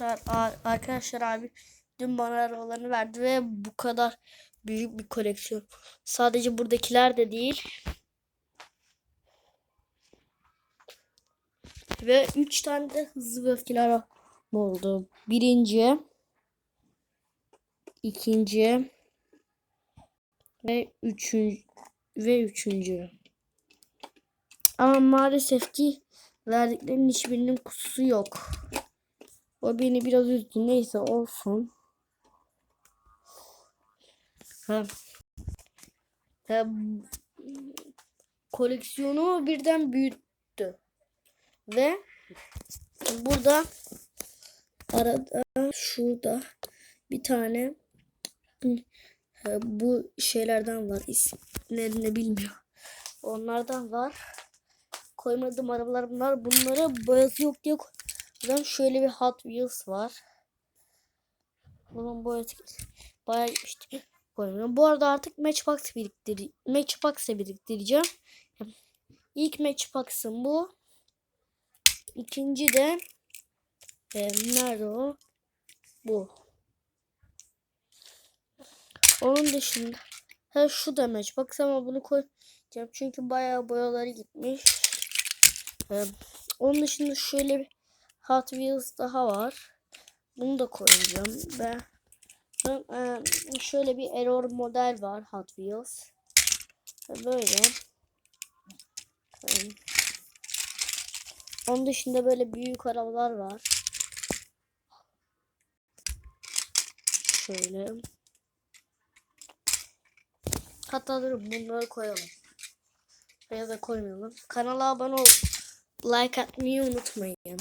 Arkadaşlar arkadaşlar abi dün bana arabalarını verdi ve bu kadar büyük bir koleksiyon. Sadece buradakiler de değil. Ve 3 tane de hızlı ve öfkeli araba oldu. Birinci, ikinci ve üçüncü ve üçüncü. Ama maalesef ki verdiklerinin hiçbirinin kutusu yok. O beni biraz üzdü. Neyse olsun. Ha. Koleksiyonu birden büyüttü. Ve burada arada şurada bir tane bu şeylerden var. İsimlerini bilmiyorum. Onlardan var. Koymadığım arabalar bunlar. Bunları boyası yok diye koydum. Şöyle bir Hot Wheels var. Bunun boyası bayağı gitmişti. Bu arada artık Matchbox biriktir Matchbox'e biriktireceğim. İlk Matchbox'ım bu. İkinci de e, nerede o? Bu. Onun dışında ha şu da Matchbox ama bunu koyacağım çünkü bayağı boyaları gitmiş. Ee, onun dışında şöyle bir Hot Wheels daha var. Bunu da koyacağım. Ve e, şöyle bir Error model var Hot Wheels. Böyle. Onun dışında böyle büyük arabalar var. Şöyle. Hatta durun bunları koyalım. Veya da koymayalım. Kanala abone ol. Like atmayı unutmayın.